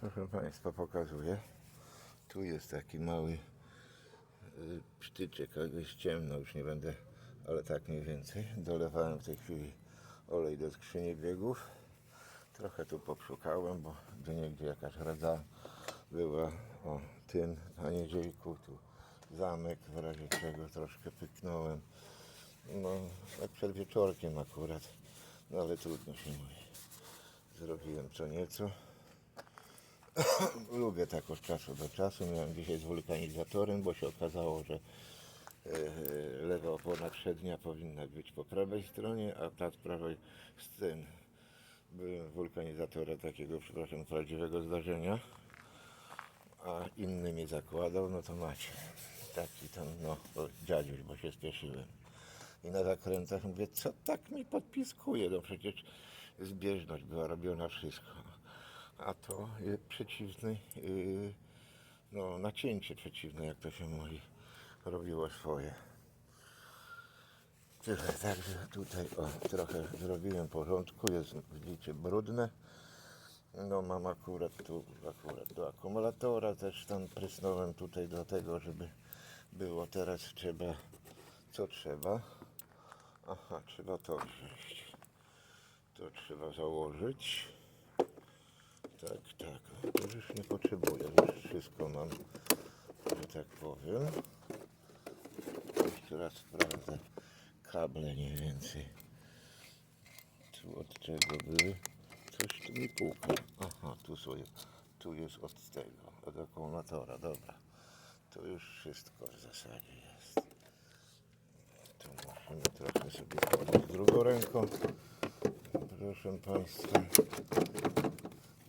Proszę Państwa, pokazuję. Tu jest taki mały y, psztyczek, jest ciemno, już nie będę, ale tak mniej więcej. Dolewałem w tej chwili olej do skrzyni biegów. Trochę tu popszukałem, bo gdzie niegdzie jakaś rada była o tym, a niedziejku tu zamek, w razie czego troszkę pyknąłem. No, tak przed wieczorkiem akurat, no ale trudno się mówi. Zrobiłem co nieco. Lubię tak od czasu do czasu. Miałem dzisiaj z wulkanizatorem, bo się okazało, że e, lewa opona przednia powinna być po prawej stronie, a ta z prawej z tym wulkanizatora takiego, przepraszam, prawdziwego zdarzenia, a inny mi zakładał, no to macie. Taki tam, no, dziadziuś, bo się spieszyłem. I na zakrętach mówię, co tak mi podpiskuje? No przecież zbieżność była robiona wszystko. A to przeciwny, y, no nacięcie przeciwne, jak to się mówi, robiło swoje. Tyle, także tutaj o, trochę zrobiłem porządku, jest widzicie brudne. No mam akurat tu, akurat do akumulatora też tam prysnąłem tutaj do tego, żeby było teraz trzeba, co trzeba? Aha, trzeba to wziąć. To trzeba założyć. Tak, tak. To już nie potrzebuję, już wszystko mam, że tak powiem. Jeszcze raz sprawdzę kable mniej więcej. Tu od czego były? Coś tu mi puka. Aha, tu sobie, tu jest od tego, od akumulatora, dobra. To już wszystko w zasadzie jest. Tu musimy trochę sobie podnieść drugą ręką. Proszę Państwa.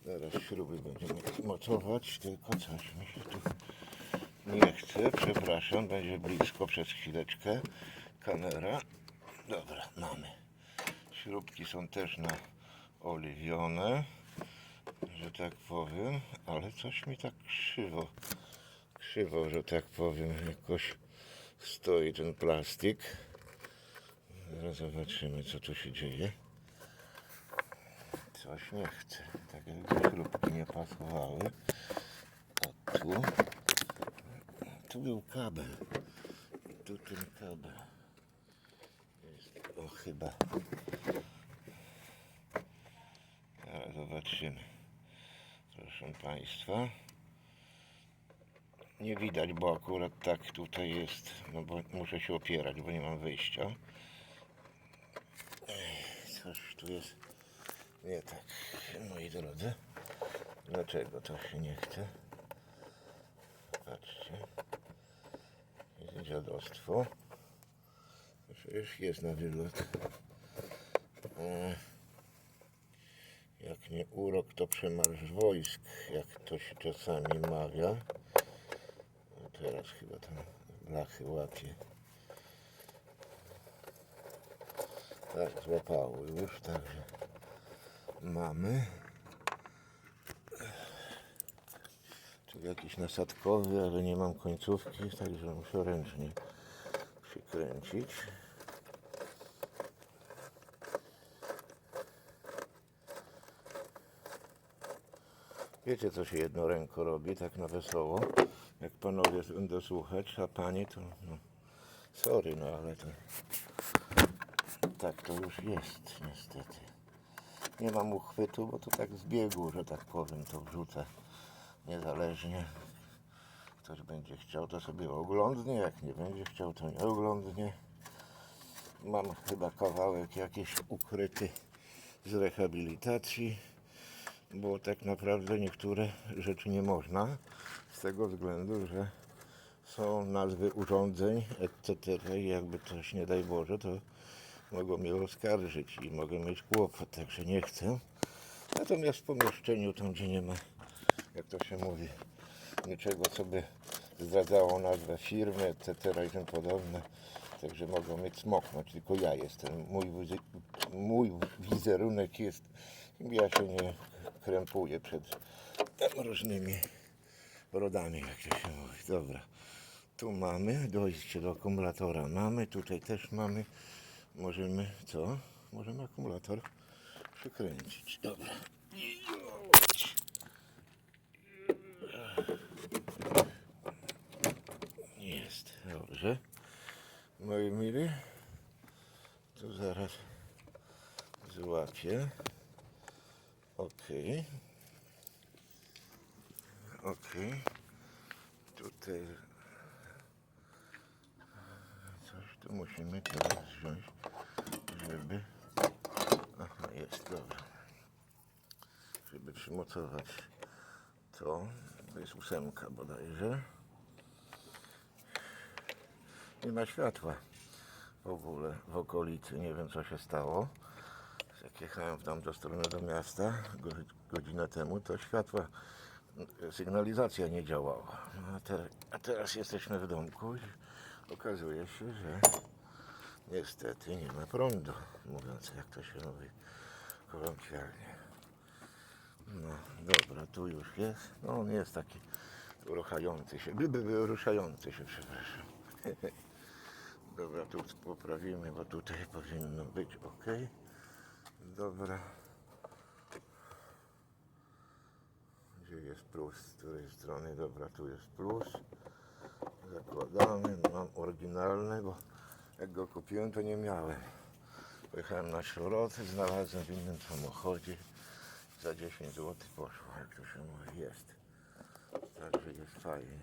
Teraz śruby będziemy mocować, tylko coś mi się tu nie chce. Przepraszam, będzie blisko przez chwileczkę kamera. Dobra, mamy. Śrubki są też naoliwione, że tak powiem, ale coś mi tak krzywo, krzywo, że tak powiem, jakoś stoi ten plastik. Zaraz zobaczymy, co tu się dzieje. Coś nie chce. Tak jakby śrubki nie pasowały. A tu. Tu był kabel. Tu ten kabel. Jest, o chyba. Zaraz zobaczymy. Proszę Państwa. Nie widać, bo akurat tak tutaj jest. No bo muszę się opierać, bo nie mam wyjścia. Coś tu jest nie tak, moi drodzy. Dlaczego to się nie chce? Patrzcie. Jest dziadostwo. Przecież jest na wylot. E, Jak nie urok, to przemarsz wojsk, jak to się czasami mawia. No teraz chyba tam blachy łapie. Tak, złapało już, także mamy. Tu jakiś nasadkowy, ale nie mam końcówki, także muszę ręcznie przykręcić. Wiecie, co się jedną ręką robi, tak na wesoło, jak panowie będą słuchać, a panie to, no, sorry, no ale to, tak to już jest, niestety. Nie mam uchwytu, bo to tak z biegu, że tak powiem, to wrzucę niezależnie. Ktoś będzie chciał, to sobie oglądnie, jak nie będzie chciał, to nie oglądnie. Mam chyba kawałek jakiś ukryty z rehabilitacji, bo tak naprawdę niektóre rzeczy nie można, z tego względu, że są nazwy urządzeń, etc. I jakby coś nie daj Boże, to mogą mnie oskarżyć i mogę mieć kłopot, także nie chcę. Natomiast w pomieszczeniu, tam gdzie nie ma, jak to się mówi, niczego, co by zdradzało nazwę firmy, etc. i tym podobne, także mogą mnie cmoknąć, tylko ja jestem, mój, mój wizerunek jest, ja się nie krępuję przed różnymi rodami, jak to się mówi. Dobra, tu mamy dojście do akumulatora, mamy, tutaj też mamy, możemy co? Możemy akumulator przykręcić. Dobra. Jest, dobrze. Moi mili, tu zaraz złapię. Ok. Ok. Tutaj e, coś tu musimy teraz wziąć żeby... Aha, jest, dobra. Żeby przymocować to. To jest ósemka bodajże. Nie ma światła w ogóle w okolicy. Nie wiem co się stało. Jak jechałem w tamtą stronę do miasta go- godzinę temu, to światła, sygnalizacja nie działała. No, a, te, a teraz jesteśmy w domku i okazuje się, że niestety nie ma prądu, mówiąc jak to się mówi kolokwialnie. No dobra, tu już jest. No on jest taki ruszający się, by, by, by ruszający się, przepraszam. Dobra, tu poprawimy, bo tutaj powinno być ok. Dobra. Gdzie jest plus? Z której strony? Dobra, tu jest plus. Zakładamy. Mam oryginalny, bo jak go kupiłem, to nie miałem. Pojechałem na szroty, znalazłem w innym samochodzie. Za 10 zł poszło, jak to się mówi, jest. Także jest fajnie.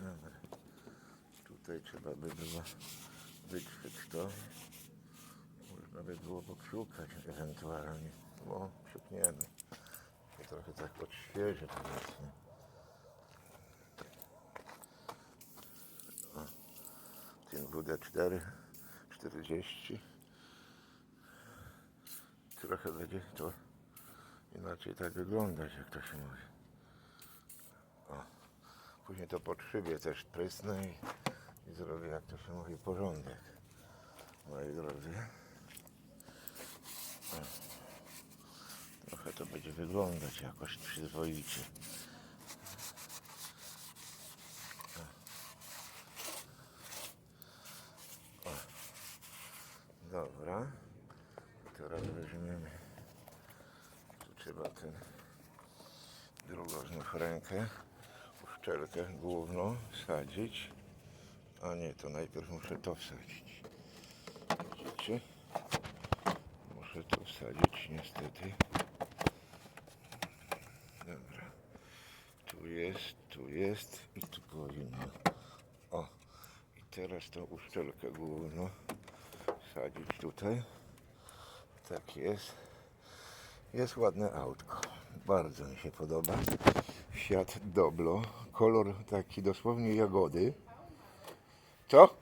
Dobra. Tutaj trzeba by było wyćwić to. Można by było pokrzukać ewentualnie. No, krzykniemy. To trochę tak odświeży powiedzmy. O, Ten WD4 40. Trochę będzie to inaczej tak wyglądać, jak to się mówi. Później to pod szybie też prysnę i, i zrobię, jak to się mówi, porządek. Moi drodzy. O. Trochę to będzie wyglądać jakoś przyzwoicie. O. Dobra. Teraz weźmiemy. Tu trzeba ten drugą znów rękę uszczelkę główną wsadzić. A nie, to najpierw muszę to wsadzić. Widzicie? Muszę to wsadzić niestety. Dobra. Tu jest, tu jest i tu powinno. O. I teraz tą uszczelkę główną wsadzić tutaj. Tak jest. Jest ładne autko. Bardzo mi się podoba. Fiat Doblo. Kolor taki dosłownie jagody. Co?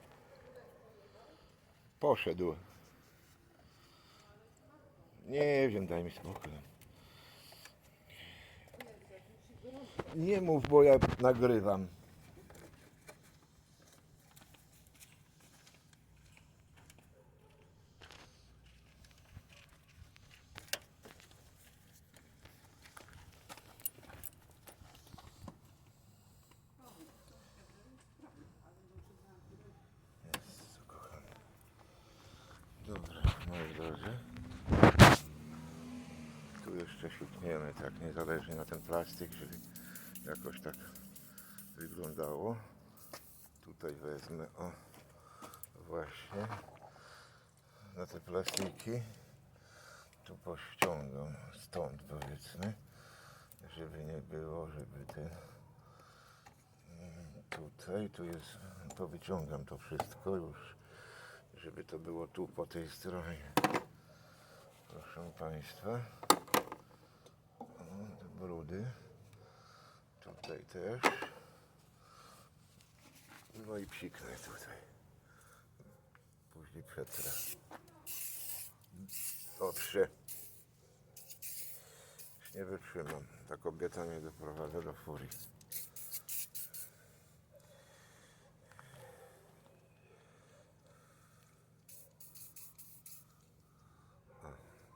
Poszedł. Nie wiem, daj mi spokój. Nie mów, bo ja nagrywam. Tu jeszcze siupniemy tak niezależnie na ten plastik, żeby jakoś tak wyglądało. Tutaj wezmę, o, właśnie, na te plastiki. Tu pościągam stąd powiedzmy, żeby nie było, żeby ten tutaj, tu jest, powyciągam to wszystko już, żeby to było tu po tej stronie. Proszę Państwa. O, te brudy. Tutaj też. No i psiknę tutaj. Później przetrę. Dobrze. Już nie wytrzymam. Ta kobieta mnie doprowadza do furii.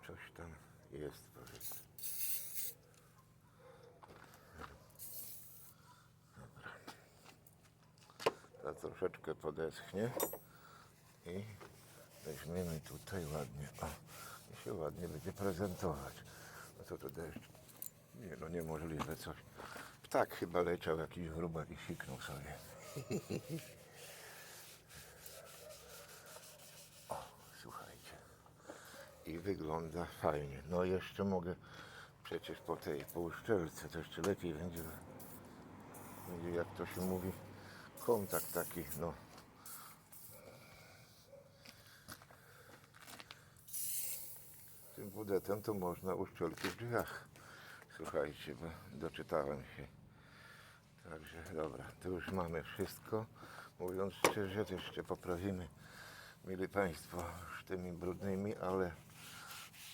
Coś tam jest, powiedzmy. Dobra. Ta troszeczkę podeschnie i weźmiemy tutaj ładnie. O, i się ładnie będzie prezentować. A co to deszcz? Nie no, niemożliwe coś. Ptak chyba leciał jakiś wróbel i siknął sobie. o, słuchajcie. I wygląda fajnie. No jeszcze mogę przecież po tej półszczelce to jeszcze lepiej będzie. Będzie jak to się mówi kontakt taki, no. Tym budetem to można uszczelki w drzwiach. Słuchajcie, bo doczytałem się. Także dobra, to już mamy wszystko. Mówiąc szczerze, to jeszcze poprawimy, mili Państwo, już tymi brudnymi, ale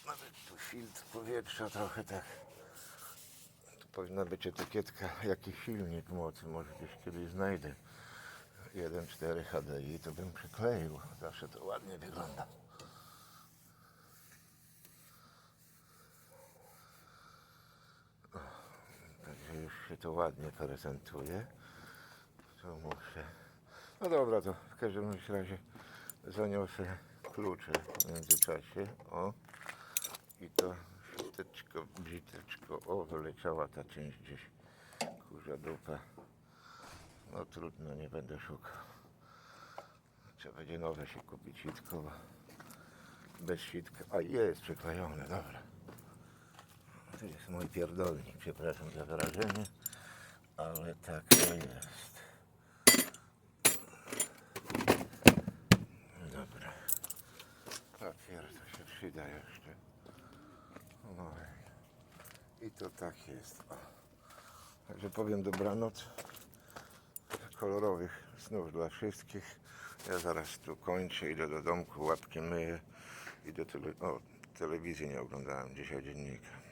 nawet tu filtr powietrza trochę tak. Tu powinna być etykietka, jaki silnik mocy, może gdzieś kiedyś znajdę. 1.4 HDI, to bym przykleił. Zawsze to ładnie wygląda. Także już się to ładnie prezentuje. To muszę. No dobra, to w każdym razie zaniosę klucze w międzyczasie. O. I to śruteczko, brziteczko. O, wyleciała ta część gdzieś. Kurza dupa. No trudno, nie będę szukał. Trzeba będzie nowe się kupić sitko. Bez sitka. A jest przyklejone, dobra. To jest mój pierdolnik, przepraszam za wyrażenie, ale tak to jest. Dobra. Papier to się przyda jeszcze. No i to tak jest. Także powiem dobranoc. Kolorowych snów dla wszystkich. Ja zaraz tu kończę, idę do domku, łapki myję. I do tele... o, telewizji nie oglądałem dzisiaj dziennika.